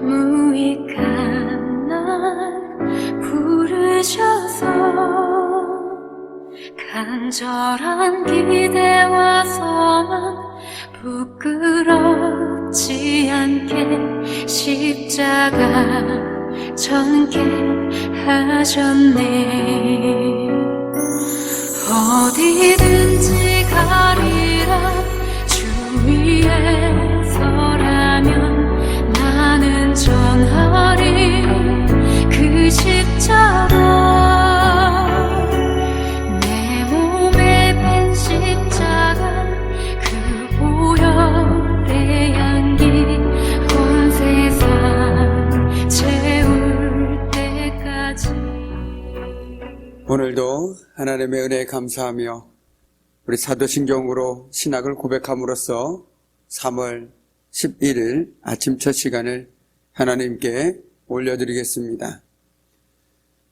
무익한 날 부르셔서 간절한 기대와 소망 부끄럽지 않게 십자가 전개 하셨네. 어디든지 가리라 주 위에 그 오늘도 하나님의 은혜에 감사하며 우리 사도신경으로 신학을 고백함으로써 3월 11일 아침 첫 시간을 하나님께 올려드리겠습니다.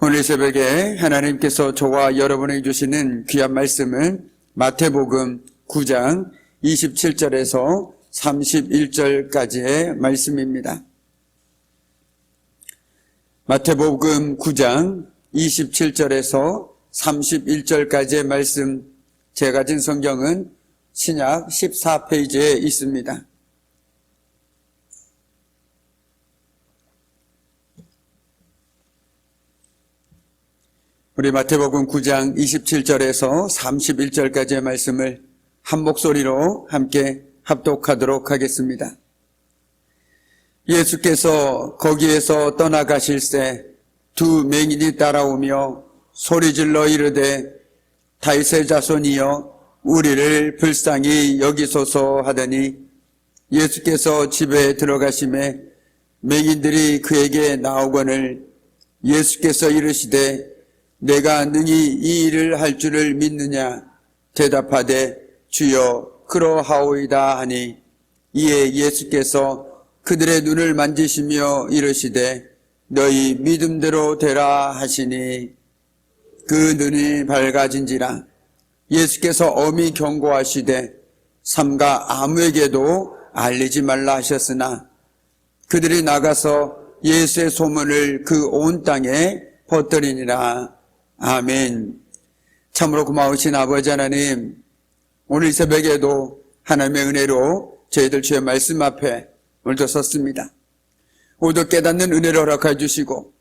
오늘 새벽에 하나님께서 저와 여러분에게 주시는 귀한 말씀은 마태복음 9장 27절에서 31절까지의 말씀입니다. 마태복음 9장 27절에서 31절까지의 말씀, 제가 가진 성경은 신약 14페이지에 있습니다. 우리 마태복음 9장 27절에서 31절까지의 말씀을 한 목소리로 함께 합독하도록 하겠습니다. 예수께서 거기에서 떠나가실새 두 맹인이 따라오며 소리질러 이르되 다윗의 자손이여 우리를 불쌍히 여기소서 하더니 예수께서 집에 들어가심에 맹인들이 그에게 나오거늘 예수께서 이르시되 내가 능히 이 일을 할 줄을 믿느냐? 대답하되 주여 그러하오이다 하니 이에 예수께서 그들의 눈을 만지시며 이르시되 너희 믿음대로 되라 하시니 그 눈이 밝아진지라. 예수께서 엄히 경고하시되 삼가 아무에게도 알리지 말라 하셨으나 그들이 나가서 예수의 소문을 그 온 땅에 퍼뜨리니라 아멘 참으로 고마우신 아버지 하나님 오늘 새벽에도 하나님의 은혜로 저희들 주의 말씀 앞에 오늘도 섰습니다. 오도 깨닫는 은혜를 허락해 주시고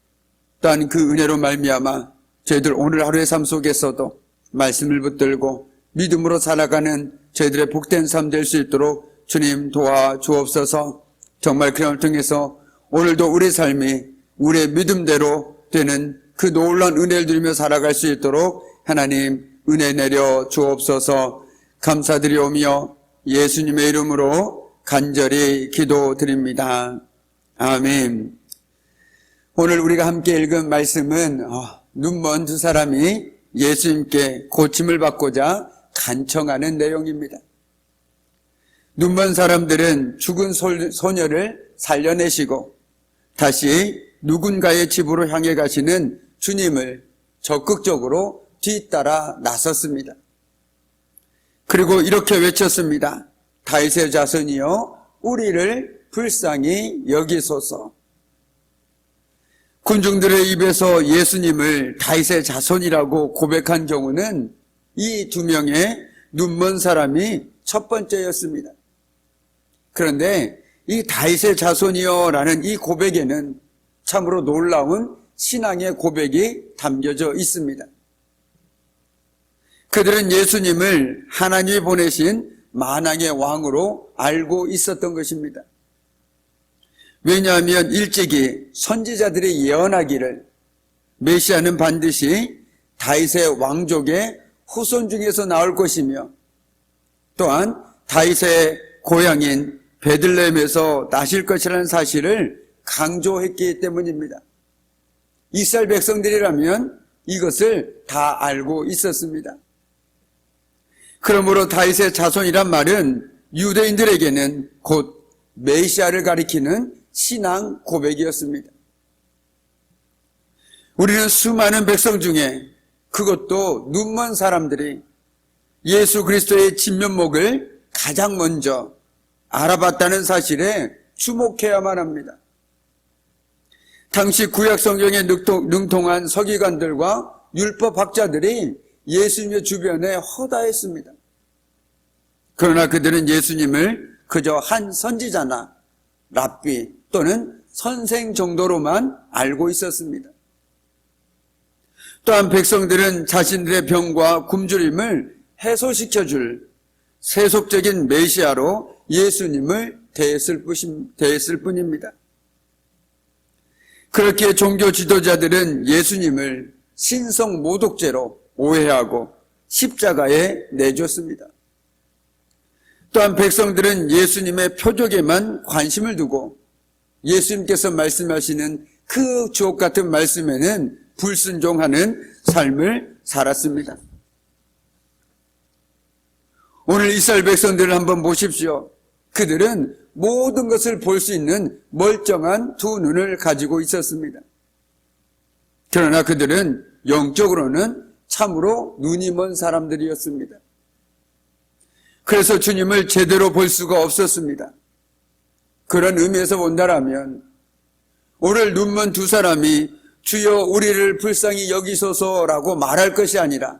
또한 그 은혜로 말미암아 저희들 오늘 하루의 삶 속에서도 말씀을 붙들고 믿음으로 살아가는 저희들의 복된 삶 될 수 있도록 주님 도와 주옵소서 정말 그를 통해서 오늘도 우리 삶이 우리의 믿음대로 되는 그 놀라운 은혜를 누리며 살아갈 수 있도록 하나님 은혜 내려 주옵소서 감사드리오며 예수님의 이름으로 간절히 기도드립니다. 아멘. 오늘 우리가 함께 읽은 말씀은 어, 눈먼 두 사람이 예수님께 고침을 받고자 간청하는 내용입니다. 눈먼 사람들은 죽은 소녀를 살려내시고 다시 누군가의 집으로 향해 가시는 주님을 적극적으로 뒤따라 나섰습니다. 그리고 이렇게 외쳤습니다. 다윗의 자손이여 우리를 불쌍히 여기소서. 군중들의 입에서 예수님을 다윗의 자손이라고 고백한 경우는 이 두 명의 눈먼 사람이 첫 번째였습니다. 그런데 이 다윗의 자손이여라는 이 고백에는 참으로 놀라운 신앙의 고백이 담겨져 있습니다. 그들은 예수님을 하나님이 보내신 만왕의 왕으로 알고 있었던 것입니다. 왜냐하면 일찍이 선지자들이 예언하기를 메시아는 반드시 다윗의 왕족의 후손 중에서 나올 것이며 또한 다윗의 고향인 베들레헴에서 나실 것이라는 사실을 강조했기 때문입니다. 이스라엘 백성들이라면 이것을 다 알고 있었습니다. 그러므로 다윗의 자손이란 말은 유대인들에게는 곧 메시아를 가리키는 신앙 고백이었습니다. 우리는 수많은 백성 중에 그것도 눈먼 사람들이 예수 그리스도의 진면목을 가장 먼저 알아봤다는 사실에 주목해야만 합니다. 당시 구약 성경에 능통한 서기관들과 율법학자들이 예수님의 주변에 허다했습니다. 그러나 그들은 예수님을 그저 한 선지자나 랍비 또는 선생 정도로만 알고 있었습니다. 또한 백성들은 자신들의 병과 굶주림을 해소시켜줄 세속적인 메시아로 예수님을 대했을, 뿐입니다. 그렇게 종교 지도자들은 예수님을 신성 모독죄로 오해하고 십자가에 내줬습니다. 또한 백성들은 예수님의 표적에만 관심을 두고 예수님께서 말씀하시는 그 주옥 같은 말씀에는 불순종하는 삶을 살았습니다. 오늘 이스라엘 백성들을 한번 보십시오. 그들은 모든 것을 볼 수 있는 멀쩡한 두 눈을 가지고 있었습니다. 그러나 그들은 영적으로는 참으로 눈이 먼 사람들이었습니다. 그래서 주님을 제대로 볼 수가 없었습니다. 그런 의미에서 본다라면 오늘 눈먼 두 사람이 주여 우리를 불쌍히 여기소서라고 말할 것이 아니라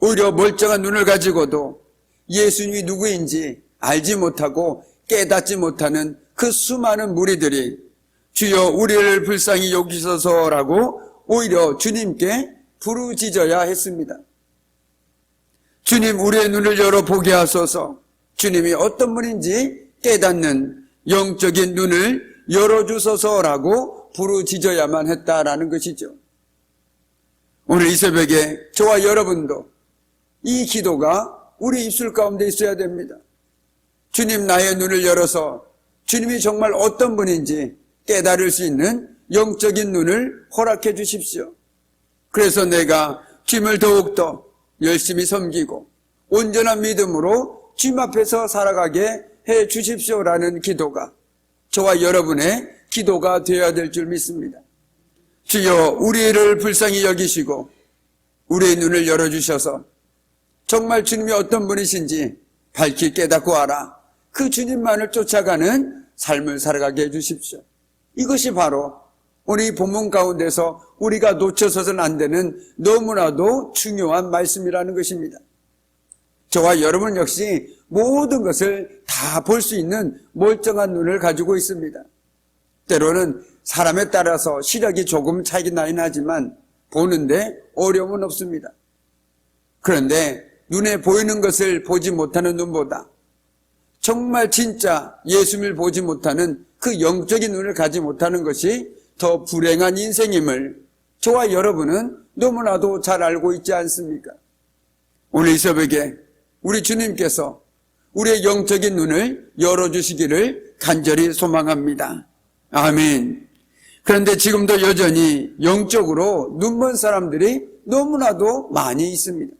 오히려 멀쩡한 눈을 가지고도 예수님이 누구인지 알지 못하고 깨닫지 못하는 그 수많은 무리들이 주여 우리를 불쌍히 여기소서라고 오히려 주님께 부르짖어야 했습니다. 주님 우리의 눈을 열어 보게 하소서 주님이 어떤 분인지 깨닫는 영적인 눈을 열어주소서라고 부르짖어야만 했다라는 것이죠. 오늘 이 새벽에 저와 여러분도 이 기도가 우리 입술 가운데 있어야 됩니다. 주님 나의 눈을 열어서 주님이 정말 어떤 분인지 깨달을 수 있는 영적인 눈을 허락해 주십시오. 그래서 내가 주님을 더욱더 열심히 섬기고 온전한 믿음으로 주님 앞에서 살아가게 해 주십시오라는 기도가 저와 여러분의 기도가 되어야 될 줄 믿습니다. 주여 우리를 불쌍히 여기시고 우리의 눈을 열어주셔서 정말 주님이 어떤 분이신지 밝히 깨닫고 알아 그 주님만을 쫓아가는 삶을 살아가게 해주십시오. 이것이 바로 이 본문 가운데서 우리가 놓쳐서는 안 되는 너무나도 중요한 말씀이라는 것입니다. 저와 여러분 역시 모든 것을 다 볼 수 있는 멀쩡한 눈을 가지고 있습니다. 때로는 사람에 따라서 시력이 조금 차이가 나긴 하지만 보는데 어려움은 없습니다. 그런데 눈에 보이는 것을 보지 못하는 눈보다 정말 진짜 예수님을 보지 못하는 그 영적인 눈을 가지 못하는 것이 더 불행한 인생임을 저와 여러분은 너무나도 잘 알고 있지 않습니까? 오늘 이 새벽에 우리 주님께서 우리의 영적인 눈을 열어주시기를 간절히 소망합니다. 아멘. 그런데 지금도 여전히 영적으로 눈먼 사람들이 너무나도 많이 있습니다.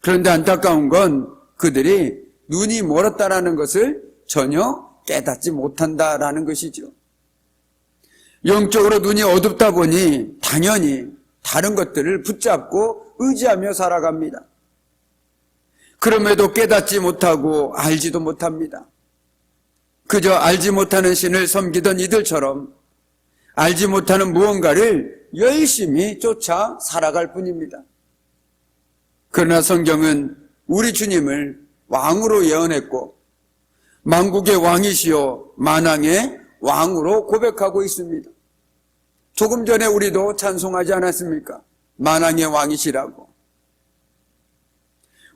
그런데 안타까운 건 그들이 눈이 멀었다라는 것을 전혀 깨닫지 못한다라는 것이죠. 영적으로 눈이 어둡다 보니 당연히 다른 것들을 붙잡고 의지하며 살아갑니다. 그럼에도 깨닫지 못하고 알지도 못합니다. 그저 알지 못하는 신을 섬기던 이들처럼 알지 못하는 무언가를 열심히 쫓아 살아갈 뿐입니다. 그러나 성경은 우리 주님을 왕으로 예언했고 만국의 왕이시요 만왕의 왕으로 고백하고 있습니다. 조금 전에 우리도 찬송하지 않았습니까? 만왕의 왕이시라고.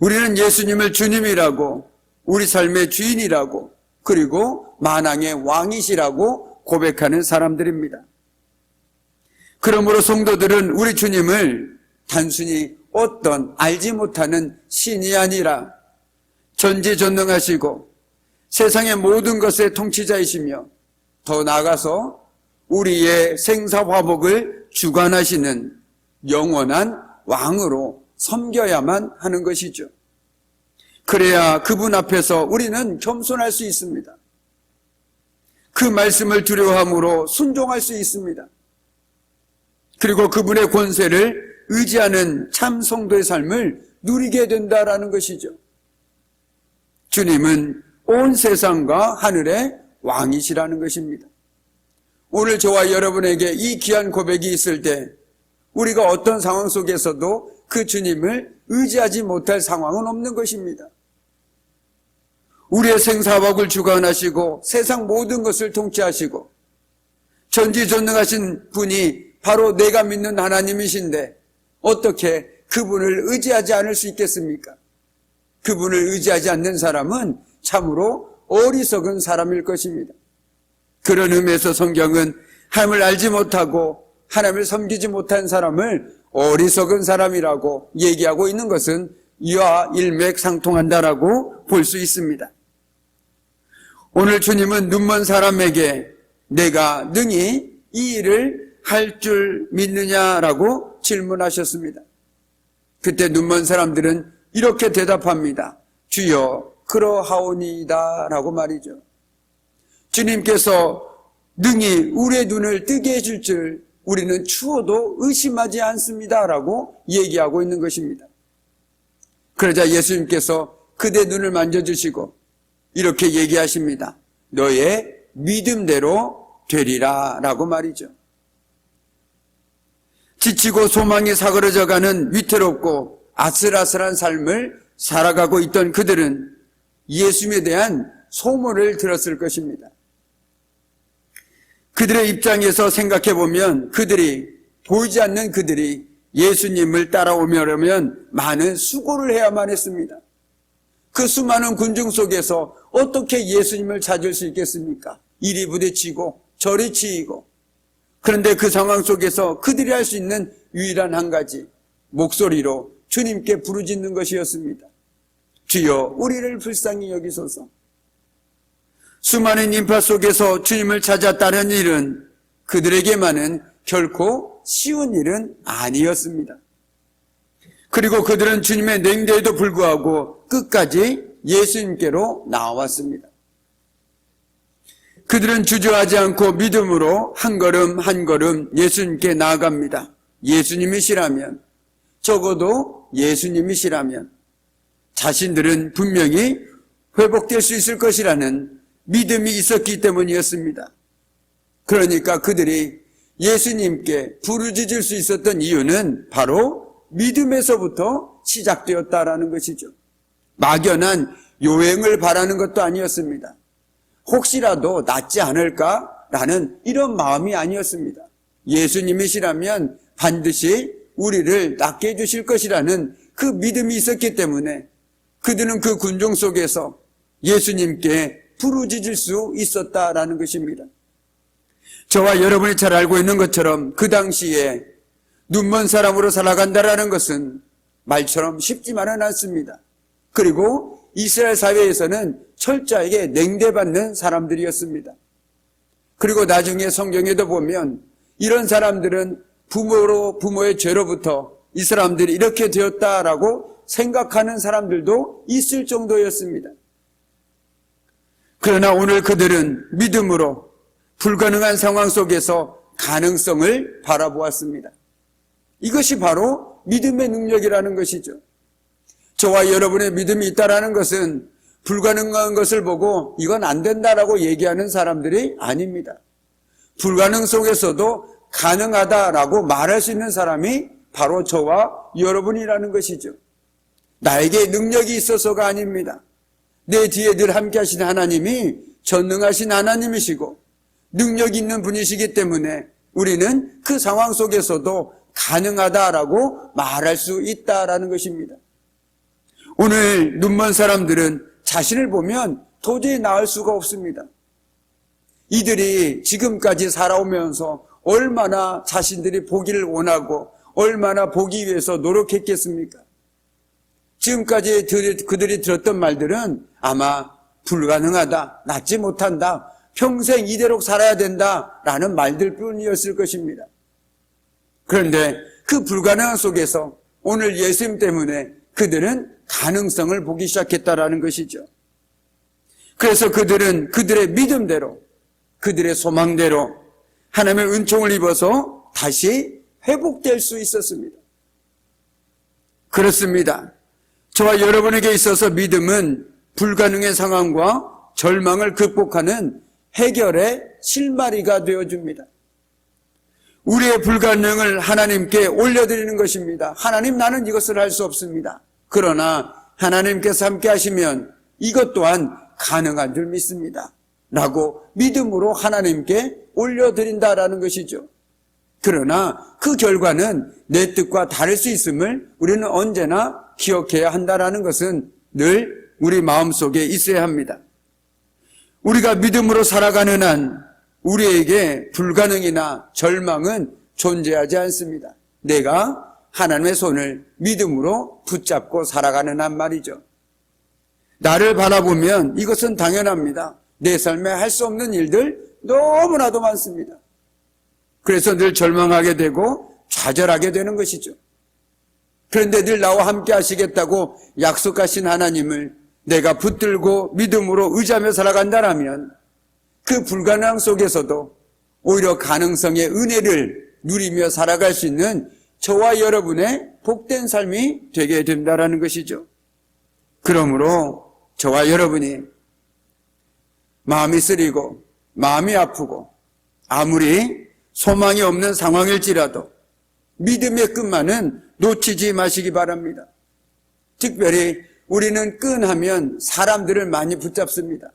우리는 예수님을 주님이라고, 우리 삶의 주인이라고, 그리고 만왕의 왕이시라고 고백하는 사람들입니다. 그러므로 성도들은 우리 주님을 단순히 어떤 알지 못하는 신이 아니라 전지전능하시고 세상의 모든 것의 통치자이시며 더 나아가서 우리의 생사화복을 주관하시는 영원한 왕으로 섬겨야만 하는 것이죠. 그래야 그분 앞에서 우리는 겸손할 수 있습니다. 그 말씀을 두려워함으로 순종할 수 있습니다. 그리고 그분의 권세를 의지하는 참 성도의 삶을 누리게 된다라는 것이죠. 주님은 온 세상과 하늘의 왕이시라는 것입니다. 오늘 저와 여러분에게 이 귀한 고백이 있을 때 우리가 어떤 상황 속에서도 그 주님을 의지하지 못할 상황은 없는 것입니다. 우리의 생사박을 주관하시고 세상 모든 것을 통치하시고 전지전능하신 분이 바로 내가 믿는 하나님이신데 어떻게 그분을 의지하지 않을 수 있겠습니까? 그분을 의지하지 않는 사람은 참으로 어리석은 사람일 것입니다. 그런 의미에서 성경은 하나님을 알지 못하고 하나님을 섬기지 못한 사람을 어리석은 사람이라고 얘기하고 있는 것은 이와 일맥상통한다라고 볼 수 있습니다. 오늘 주님은 눈먼 사람에게 내가 능히 이 일을 할 줄 믿느냐라고 질문하셨습니다. 그때 눈먼 사람들은 이렇게 대답합니다. 주여 그러하오니이다 라고 말이죠. 주님께서 능히 우리의 눈을 뜨게 해줄 줄 우리는 추워도 의심하지 않습니다 라고 얘기하고 있는 것입니다. 그러자 예수님께서 그대 눈을 만져주시고 이렇게 얘기하십니다. 너의 믿음대로 되리라 라고 말이죠. 지치고 소망이 사그러져 가는 위태롭고 아슬아슬한 삶을 살아가고 있던 그들은 예수님에 대한 소문을 들었을 것입니다. 그들의 입장에서 생각해 보면 그들이 보이지 않는 그들이 예수님을 따라오려면 많은 수고를 해야만 했습니다. 그 수많은 군중 속에서 어떻게 예수님을 찾을 수 있겠습니까? 이리 부딪히고 저리 치이고 그런데 그 상황 속에서 그들이 할 수 있는 유일한 한 가지 목소리로 주님께 부르짖는 것이었습니다. 주여 우리를 불쌍히 여기소서. 수많은 인파 속에서 주님을 따른 일은 그들에게만은 결코 쉬운 일은 아니었습니다. 그리고 그들은 주님의 냉대에도 불구하고 끝까지 예수님께로 나왔습니다. 그들은 주저하지 않고 믿음으로 한 걸음 한 걸음 예수님께 나아갑니다. 예수님이시라면, 적어도 예수님이시라면, 자신들은 분명히 회복될 수 있을 것이라는 믿음이 있었기 때문이었습니다. 그러니까 그들이 예수님께 부르짖을 수 있었던 이유는 바로 믿음에서부터 시작되었다라는 것이죠. 막연한 요행을 바라는 것도 아니었습니다. 혹시라도 낫지 않을까라는 이런 마음이 아니었습니다. 예수님이시라면 반드시 우리를 낫게 해주실 것이라는 그 믿음이 있었기 때문에 그들은 그 군종 속에서 예수님께 부르짖을 수 있었다라는 것입니다. 저와 여러분이 잘 알고 있는 것처럼 그 당시에 눈먼 사람으로 살아간다라는 것은 말처럼 쉽지만은 않습니다. 그리고 이스라엘 사회에서는 철저하게 냉대받는 사람들이었습니다. 그리고 나중에 성경에도 보면 이런 사람들은 부모로 부모의 죄로부터 이 사람들이 이렇게 되었다라고 생각하는 사람들도 있을 정도였습니다. 그러나 오늘 그들은 믿음으로 불가능한 상황 속에서 가능성을 바라보았습니다. 이것이 바로 믿음의 능력이라는 것이죠. 저와 여러분의 믿음이 있다라는 것은 불가능한 것을 보고 이건 안 된다라고 얘기하는 사람들이 아닙니다. 불가능 속에서도 가능하다라고 말할 수 있는 사람이 바로 저와 여러분이라는 것이죠. 나에게 능력이 있어서가 아닙니다. 내 뒤에 늘 함께 하시는 하나님이 전능하신 하나님이시고 능력 있는 분이시기 때문에 우리는 그 상황 속에서도 가능하다라고 말할 수 있다라는 것입니다. 오늘 눈먼 사람들은 자신을 보면 도저히 나을 수가 없습니다. 이들이 지금까지 살아오면서 얼마나 자신들이 보기를 원하고 얼마나 보기 위해서 노력했겠습니까? 지금까지 들- 그들이 들었던 말들은 아마 불가능하다, 낫지 못한다, 평생 이대로 살아야 된다, 라는 말들 뿐이었을 것입니다. 그런데 그 불가능한 속에서 오늘 예수님 때문에 그들은 가능성을 보기 시작했다라는 것이죠. 그래서 그들은 그들의 믿음대로, 그들의 소망대로 하나님의 은총을 입어서 다시 회복될 수 있었습니다. 그렇습니다. 저와 여러분에게 있어서 믿음은 불가능의 상황과 절망을 극복하는 해결의 실마리가 되어줍니다. 우리의 불가능을 하나님께 올려드리는 것입니다. 하나님 나는 이것을 할 수 없습니다. 그러나 하나님께서 함께 하시면 이것 또한 가능한 줄 믿습니다. 라고 믿음으로 하나님께 올려드린다라는 것이죠. 그러나 그 결과는 내 뜻과 다를 수 있음을 우리는 언제나 기억해야 한다라는 것은 늘 우리 마음속에 있어야 합니다. 우리가 믿음으로 살아가는 한 우리에게 불가능이나 절망은 존재하지 않습니다. 내가 하나님의 손을 믿음으로 붙잡고 살아가는 한 말이죠. 나를 바라보면 이것은 당연합니다. 내 삶에 할 수 없는 일들 너무나도 많습니다. 그래서 늘 절망하게 되고 좌절하게 되는 것이죠. 그런데 늘 나와 함께 하시겠다고 약속하신 하나님을 내가 붙들고 믿음으로 의지하며 살아간다라면 그 불가능함 속에서도 오히려 가능성의 은혜를 누리며 살아갈 수 있는 저와 여러분의 복된 삶이 되게 된다라는 것이죠. 그러므로 저와 여러분이 마음이 쓰리고 마음이 아프고 아무리 소망이 없는 상황일지라도 믿음의 끝만은 놓치지 마시기 바랍니다. 특별히 우리는 끈하면 사람들을 많이 붙잡습니다.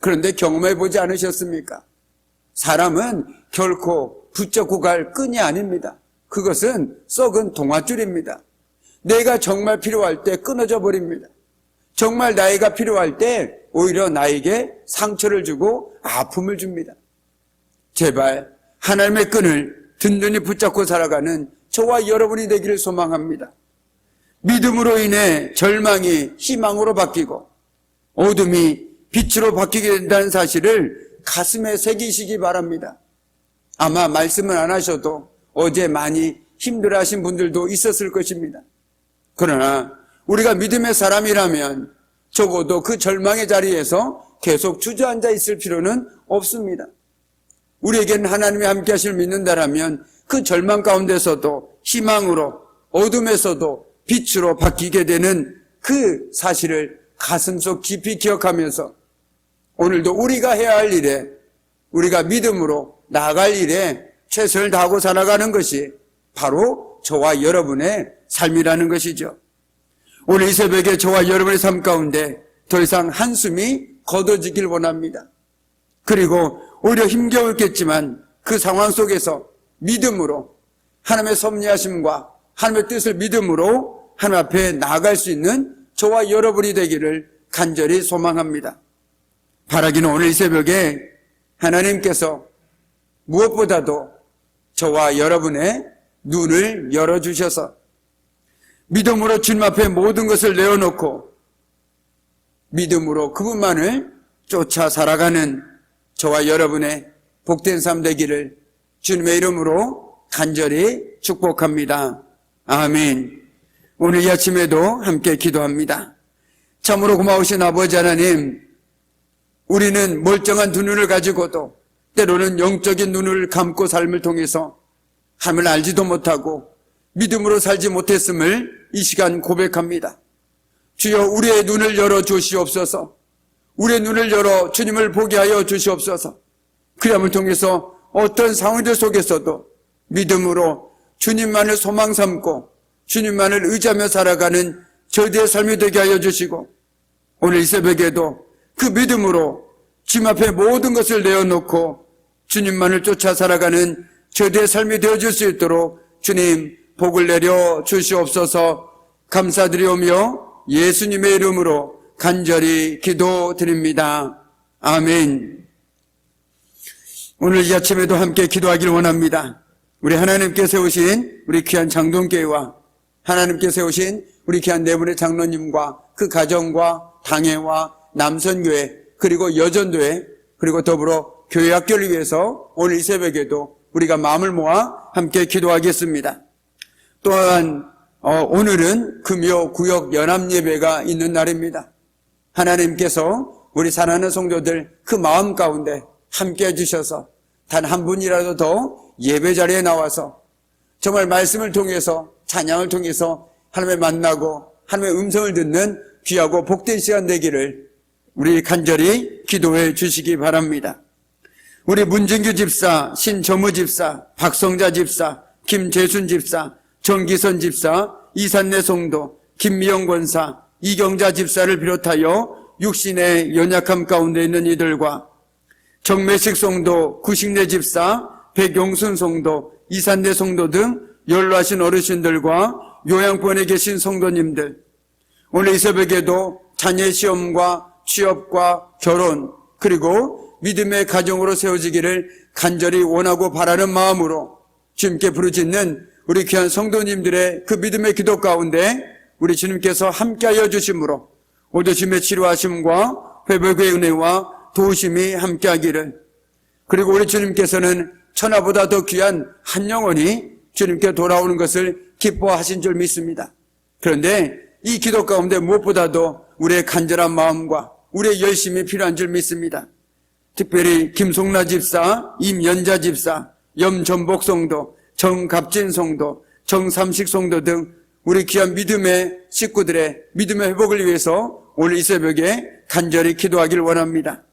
그런데 경험해 보지 않으셨습니까? 사람은 결코 붙잡고 갈 끈이 아닙니다. 그것은 썩은 동화줄입니다. 내가 정말 필요할 때 끊어져 버립니다. 정말 나이가 필요할 때 오히려 나에게 상처를 주고 아픔을 줍니다. 제발 하나님의 끈을 든든히 붙잡고 살아가는 저와 여러분이 되기를 소망합니다. 믿음으로 인해 절망이 희망으로 바뀌고 어둠이 빛으로 바뀌게 된다는 사실을 가슴에 새기시기 바랍니다. 아마 말씀을 안 하셔도 어제 많이 힘들어 하신 분들도 있었을 것입니다. 그러나 우리가 믿음의 사람이라면 적어도 그 절망의 자리에서 계속 주저앉아 있을 필요는 없습니다. 우리에게는 하나님이 함께 하실 믿는다라면 그 절망 가운데서도 희망으로 어둠에서도 빛으로 바뀌게 되는 그 사실을 가슴속 깊이 기억하면서 오늘도 우리가 해야 할 일에 우리가 믿음으로 나아갈 일에 최선을 다하고 살아가는 것이 바로 저와 여러분의 삶이라는 것이죠. 오늘 이 새벽에 저와 여러분의 삶 가운데 더 이상 한숨이 걷어지길 원합니다. 그리고 오히려 힘겨웠겠지만 그 상황 속에서 믿음으로 하나님의 섭리하심과 하나님의 뜻을 믿음으로 하나님 앞에 나아갈 수 있는 저와 여러분이 되기를 간절히 소망합니다. 바라기는 오늘 이 새벽에 하나님께서 무엇보다도 저와 여러분의 눈을 열어주셔서 믿음으로 주님 앞에 모든 것을 내어놓고 믿음으로 그분만을 쫓아 살아가는 저와 여러분의 복된 삶 되기를 주님의 이름으로 간절히 축복합니다. 아멘. 오늘 이 아침에도 함께 기도합니다. 참으로 고마우신 아버지 하나님, 우리는 멀쩡한 두 눈을 가지고도 때로는 영적인 눈을 감고 삶을 통해서 함을 알지도 못하고 믿음으로 살지 못했음을 이 시간 고백합니다. 주여 우리의 눈을 열어 주시옵소서. 우리의 눈을 열어 주님을 보게 하여 주시옵소서. 그함을 통해서 어떤 상황들 속에서도 믿음으로 주님만을 소망 삼고 주님만을 의지하며 살아가는 저희들의 삶이 되게 하여 주시고 오늘 이 새벽에도 그 믿음으로 주님 앞에 모든 것을 내어놓고 주님만을 쫓아 살아가는 저들의 삶이 되어줄 수 있도록 주님 복을 내려 주시옵소서 감사드리오며 예수님의 이름으로 간절히 기도드립니다. 아멘. 오늘 이 아침에도 함께 기도하길 원합니다. 우리 하나님께 세우신 우리 귀한 장동교회와 하나님께 세우신 우리 귀한 네 분의 장로님과 그 가정과 당회와 남선교회 그리고 여전도회 그리고 더불어 교회 학교를 위해서 오늘 이 새벽에도 우리가 마음을 모아 함께 기도하겠습니다. 또한 어, 오늘은 금요 구역 연합 예배가 있는 날입니다. 하나님께서 우리 사랑하는 성도들 그 마음 가운데 함께 해주셔서 단 한 분이라도 더 예배 자리에 나와서 정말 말씀을 통해서 찬양을 통해서 하나님을 만나고 하나님의 음성을 듣는 귀하고 복된 시간 되기를 우리 간절히 기도해 주시기 바랍니다. 우리 문진규 집사, 신정무 집사, 박성자 집사, 김재순 집사, 정기선 집사, 이산내 성도, 김미영 권사, 이경자 집사를 비롯하여 육신의 연약함 가운데 있는 이들과 정매식 성도, 구식내 집사, 백용순 성도, 이산내 성도 등 연로하신 어르신들과 요양본에 계신 성도님들, 오늘 이 새벽에도 자녀 시험과 취업과 결혼, 그리고 믿음의 가정으로 세워지기를 간절히 원하고 바라는 마음으로 주님께 부르짖는 우리 귀한 성도님들의 그 믿음의 기도 가운데 우리 주님께서 함께하여 주심으로 오도심의 치료하심과 회복의 은혜와 도우심이 함께하기를 그리고 우리 주님께서는 천하보다 더 귀한 한 영혼이 주님께 돌아오는 것을 기뻐하신 줄 믿습니다. 그런데 이 기도 가운데 무엇보다도 우리의 간절한 마음과 우리의 열심이 필요한 줄 믿습니다. 특별히 김송라 집사, 임연자 집사, 염전복 성도, 정갑진 성도, 정삼식 성도 등 우리 귀한 믿음의 식구들의 믿음의 회복을 위해서 오늘 이 새벽에 간절히 기도하길 원합니다.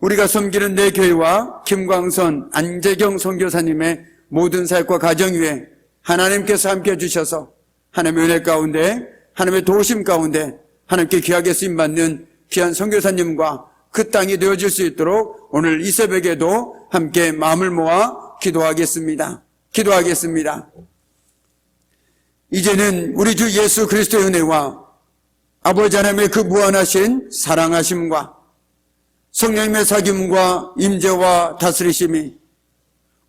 우리가 섬기는 내 교회와 김광선, 안재경 선교사님의 모든 사역과 가정 위에 하나님께서 함께 해주셔서 하나님의 은혜 가운데 하나님의 도우심 가운데 하나님께 귀하게 쓰임받는 귀한 선교사님과 그 땅이 되어질 수 있도록 오늘 이 새벽에도 함께 마음을 모아 기도하겠습니다. 기도하겠습니다. 이제는 우리 주 예수 그리스도의 은혜와 아버지 하나님의 그 무한하신 사랑하심과 성령님의 사귐과 임재와 다스리심이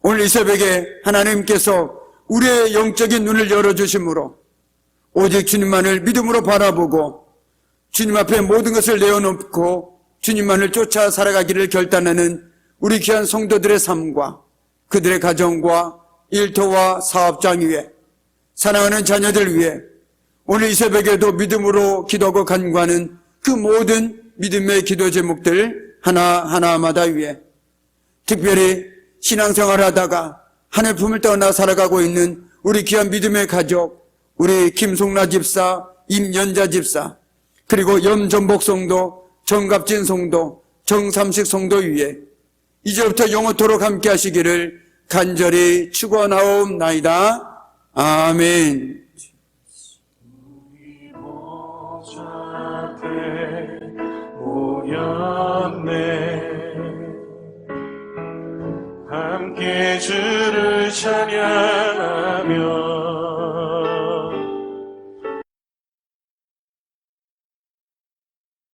오늘 이 새벽에 하나님께서 우리의 영적인 눈을 열어주심으로 오직 주님만을 믿음으로 바라보고 주님 앞에 모든 것을 내어놓고 주님만을 쫓아 살아가기를 결단하는 우리 귀한 성도들의 삶과 그들의 가정과 일터와 사업장 위에 사랑하는 자녀들 위해 오늘 이 새벽에도 믿음으로 기도하고 간구하는 그 모든 믿음의 기도 제목들 하나하나마다 위에 특별히 신앙생활 하다가 하늘 품을 떠나 살아가고 있는 우리 귀한 믿음의 가족, 우리 김송라 집사, 임연자 집사, 그리고 염전복 성도, 정갑진 성도, 정삼식 성도 위에 이제부터 영원토록 함께 하시기를 간절히 축원하옵나이다. 아멘. 함께 주를 찬양하며